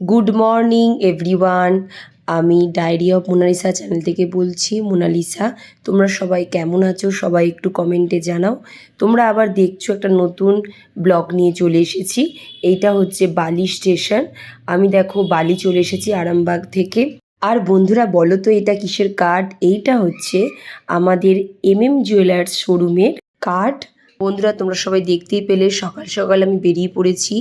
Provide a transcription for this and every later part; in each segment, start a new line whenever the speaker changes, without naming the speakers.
Good morning everyone আমি diary of Monalisa channel থেকে বলছি মোনালিসা তোমরা সবাই কেমন আছো? সবাই একটু কমেন্টে জানাও। তোমরা আবার দেখছ একটা নতুন ব্লগ নিয়ে চলে এসেছি। এইটা হচ্ছে বালি স্টেশন। আমি দেখো বালি চলে এসেছি আরামবাগ থেকে। আর বন্ধুরা, বলো তো এটা কিসের কার্ড এইটা হচ্ছে আমাদের এম এম জুয়েলার্স শোরুমের কার্ড বন্ধুরা, তোমরা সবাই দেখতেই পেলে, সকাল সকাল আমি বেরিয়ে পড়েছি।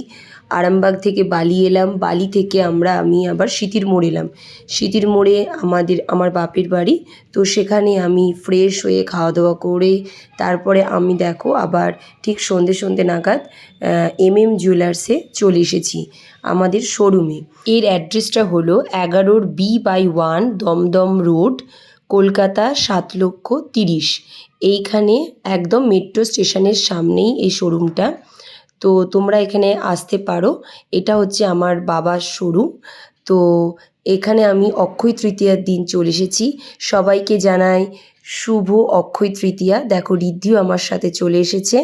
আরামবাগ থেকে বালি এলাম, বালি থেকে আমরা, আমি আবার সিতির মোড় এলাম। সিতির মোড়ে আমাদের, আমার বাপের বাড়ি। তো সেখানে আমি ফ্রেশ হয়ে খাওয়া দাওয়া করে, তারপরে আমি দেখো আবার ঠিক সন্ধে সন্ধে নাগাদ এম এম জুয়েলার্সে চলে এসেছি আমাদের শোরুমে এর অ্যাড্রেসটা হলো এগারোর B by one Dumdum road Kolkata সাত লক্ষ তিরিশ। এইখানে একদম মেট্রো স্টেশনের সামনেই এই শোরুমটা তো তোমরা এখানে আসতে পারো। এটা হচ্ছে আমার বাবার শোরুম তো এখানে আমি অক্ষয় তৃতীয়ার দিন চলে এসেছি। সবাইকে জানাই শুভ অক্ষয় তৃতীয়া। দেখো, রিদ্ধিও আমার সাথে চলে এসেছে।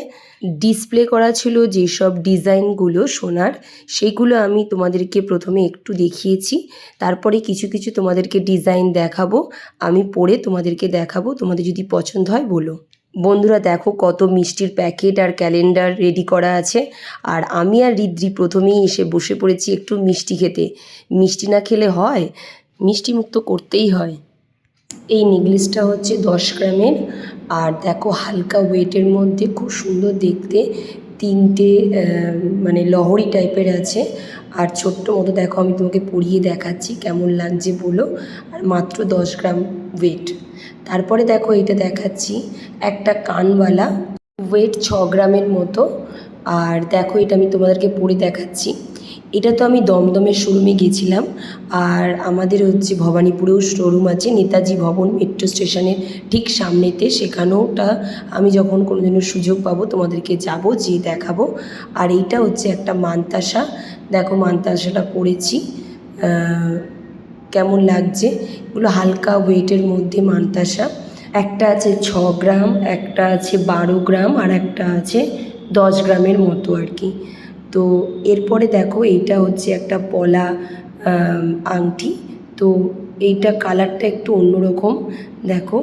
ডিসপ্লে করা ছিল যেসব ডিজাইনগুলো সোনার সেইগুলো আমি তোমাদেরকে প্রথমে একটু দেখিয়েছি। তারপরে কিছু কিছু তোমাদেরকে ডিজাইন দেখাবো। আমি পরে তোমাদেরকে দেখাবো। তোমাদের যদি পছন্দ হয়, বলো। বন্ধুরা, দেখো কত মিষ্টির প্যাকেট আর ক্যালেন্ডার রেডি করা আছে। আর আমি আর রিদ্রি প্রথমেই এসে বসে পড়েছি একটু মিষ্টি খেতে। মিষ্টি না খেলে হয়? মিষ্টি মুক্ত করতেই হয়। এই নেকলেসটা হচ্ছে দশ গ্রামের। আর দেখো হালকা ওয়েটের মধ্যে খুব সুন্দর দেখতে। তিনটে মানে লহরি টাইপের আছে। আর ছোট্ট মতো দেখো আমি তোমাকে পরিয়ে দেখাচ্ছি কেমন লাগছে বলো। আর মাত্র দশ গ্রাম ওয়েট। তারপরে দেখো এটা দেখাচ্ছি একটা কানওয়ালা। ওয়েট ছ গ্রামের মতো। আর দেখো এটা আমি তোমাদেরকে পরে দেখাচ্ছি। এটা তো আমি দমদমের শোরুমে গেছিলাম আর আমাদের হচ্ছে ভবানীপুরেও শোরুম আছে নেতাজি ভবন মেট্রো স্টেশনের ঠিক সামনেতে। সেখানেওটা আমি যখন কোনোদিনও সুযোগ পাবো তোমাদেরকে যাব যে দেখাবো। আর এইটা হচ্ছে একটা মান্তাসা। দেখো মান্তাসাটা আহ, কেমন লাগছে? এগুলো হালকা ওয়েটের মধ্যে মান্তাসা। একটা আছে ছ গ্রাম একটা আছে বারো গ্রাম আর একটা আছে দশ গ্রামের মতো আর কি। তো এরপরে দেখো এইটা হচ্ছে একটা পলা আংটি। তো এইটা কালারটা একটু অন্যরকম। দেখো,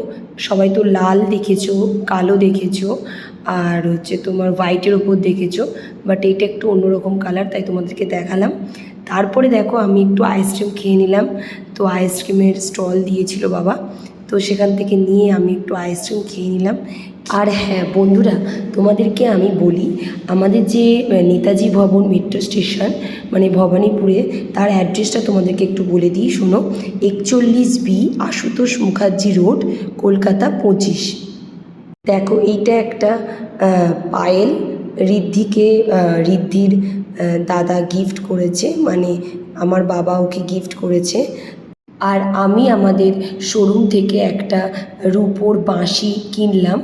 সবাই তো লাল দেখেছ, কালো দেখেছ, আর হচ্ছে তোমার হোয়াইটের ওপর দেখেছ বাট এইটা একটু অন্যরকম কালার, তাই তোমাদেরকে দেখালাম। তারপরে দেখো, আমি একটু আইসক্রিম খেয়ে নিলাম। তো আইসক্রিমের স্টল দিয়েছিল বাবা। তো সেখান থেকে নিয়ে আমি একটু আইসক্রিম খেয়ে নিলাম। আর হ্যাঁ বন্ধুরা, তোমাদেরকে আমি বলি, আমাদের যে নেতাজি ভবন মেট্রো স্টেশন মানে ভবানীপুরে, তার অ্যাড্রেসটা তোমাদেরকে একটু বলে দিই, শোনো, একচল্লিশ বি আশুতোষ মুখার্জি রোড কলকাতা পঁচিশ। দেখো, এইটা একটা পায়েল ঋদ্ধিকে ঋদ্ধির দাদা গিফট করেছে মানে আমার বাবা ওকে গিফট করেছে। আর আমি আমাদের শোরুম থেকে একটা রূপোর বাঁশি কিনলাম,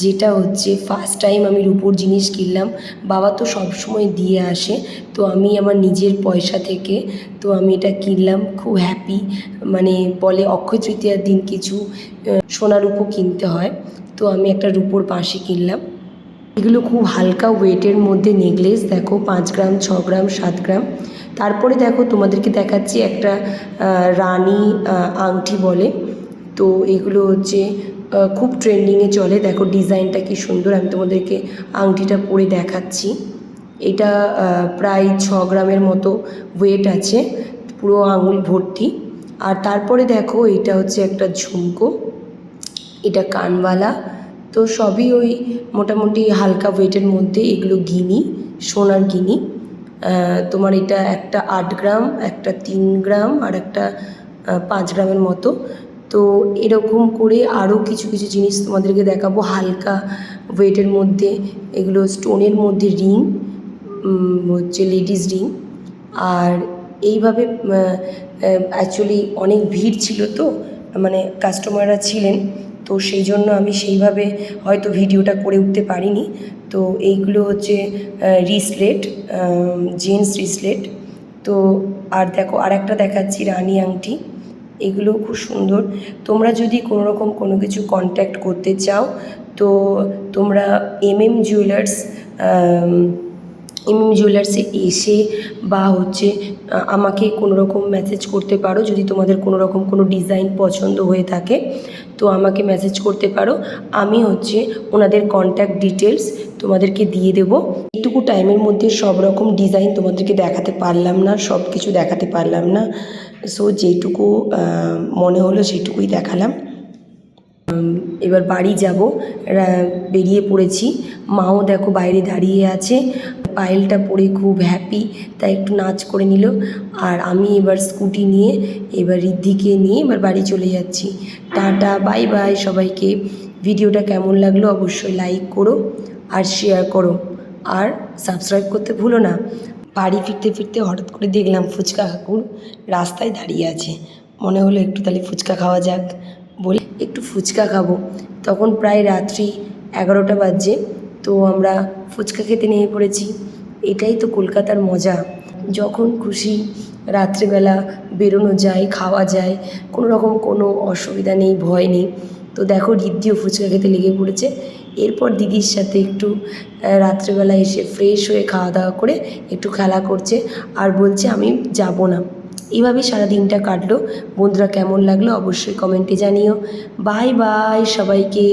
যেটা হচ্ছে ফার্স্ট টাইম আমি রূপোর জিনিস কিনলাম। বাবা তো সব সময় দিয়ে আসে, তো আমি আমার নিজের পয়সা থেকে, তো আমি এটা কিনলাম, খুব হ্যাপি মানে বলে অক্ষয় তৃতীয়ার দিন কিছু সোনা রূপো কিনতে হয়, তো আমি একটা রূপোর বাঁশি কিনলাম। এগুলো খুব হালকা ওয়েটের মধ্যে নেকলেস দেখো, পাঁচ গ্রাম, ছ গ্রাম, সাত গ্রাম। তারপরে দেখো তোমাদেরকে দেখাচ্ছি একটা রানী আংটি বলে। তো এগুলো হচ্ছে খুব ট্রেন্ডিংয়ে চলে। দেখো ডিজাইনটা কি সুন্দর, আমি তোমাদেরকে আংটিটা পরে দেখাচ্ছি। এটা প্রায় ছ গ্রামের মতো ওয়েট আছে, পুরো আঙুল ভর্তি। আর তারপরে দেখো, এটা হচ্ছে একটা ঝুমকো। এটা কানওয়ালা। তো সবই ওই মোটামুটি হালকা ওয়েটের মধ্যে এগুলো গিনি, সোনার গিনি। তোমার এটা একটা আট গ্রাম, একটা তিন গ্রাম আর একটা পাঁচ গ্রামের মতো। তো এরকম করে আরও কিছু কিছু জিনিস তোমাদেরকে দেখাবো। হালকা ওয়েটের মধ্যে, এগুলো স্টোনের মধ্যে রিং হচ্ছে লেডিস রিং। আর এইভাবে অ্যাকচুয়ালি অনেক ভিড় ছিল তো মানে কাস্টমাররা ছিলেন। তো সেই জন্য আমি সেইভাবে হয়তো ভিডিওটা করে উঠতে পারিনি। তো এইগুলো হচ্ছে রিসলেট জেন্টস রিসলেট। তো আর দেখো আর একটা দেখাচ্ছি, রানী আংটি। এগুলো খুব সুন্দর। তোমরা যদি কোনো রকম কোনো কিছু কন্ট্যাক্ট করতে চাও, তো তোমরা M M jewellers M M জুয়েলার্সে এসে বা হচ্ছে আমাকে কোনো রকম মেসেজ করতে পারো। যদি তোমাদের কোনো রকম কোনো ডিজাইন পছন্দ হয়ে থাকে, তো আমাকে মেসেজ করতে পারো। আমি হচ্ছে ওনাদের কন্ট্যাক্ট ডিটেলস তোমাদেরকে দিয়ে দেবো। এইটুকু টাইমের মধ্যে সব রকম ডিজাইন তোমাদেরকে দেখাতে পারলাম না, সব কিছু দেখাতে পারলাম না। সো যেটুকু মনে হলো সেটুকুই দেখালাম। এবার বাড়ি যাব। বেরিয়ে পড়েছি। মাও দেখো বাইরে দাঁড়িয়ে আছে। পায়েলটা পরে খুব হ্যাপি তাই একটু নাচ করে নিল। আর আমি এবার স্কুটি নিয়ে, এবার ঋদ্ধিকে নিয়ে এবার বাড়ি চলে যাচ্ছি। টাটা বাই বাই সবাইকে। ভিডিওটা কেমন লাগল অবশ্যই লাইক করো। আর শেয়ার করো। আর সাবস্ক্রাইব করতে ভুলো না। বাড়ি ফিরতে ফিরতে হঠাৎ করে দেখলাম ফুচকা কাকুর রাস্তায় দাঁড়িয়ে আছে। মনে হলো একটু তাহলে ফুচকা খাওয়া যাক। বলে, একটু ফুচকা খাব। তখন প্রায় রাত্রি এগারোটা বাজছে। তো আমরা ফুচকা খেতে নেমে পড়েছি। এটাই তো কলকাতার মজা। যখন খুশি রাত্রিবেলা বেরোনো যায়, খাওয়া যায়, কোনো রকম কোনো অসুবিধা নেই, ভয় নেই। তো দেখো রিদ্ধিও ফুচকা খেতে লেগে পড়েছে। এরপর দিদির সাথে একটু রাত্রেবেলা এসে ফ্রেশ হয়ে খাওয়া দাওয়া করে একটু খেলা করছে আর বলছে, আমি যাব না। এভাবেই সারা দিনটা কাটলো। বন্ধুরা কেমন লাগল অবশ্যই কমেন্টে জানিও। বাই বাই সবাইকে।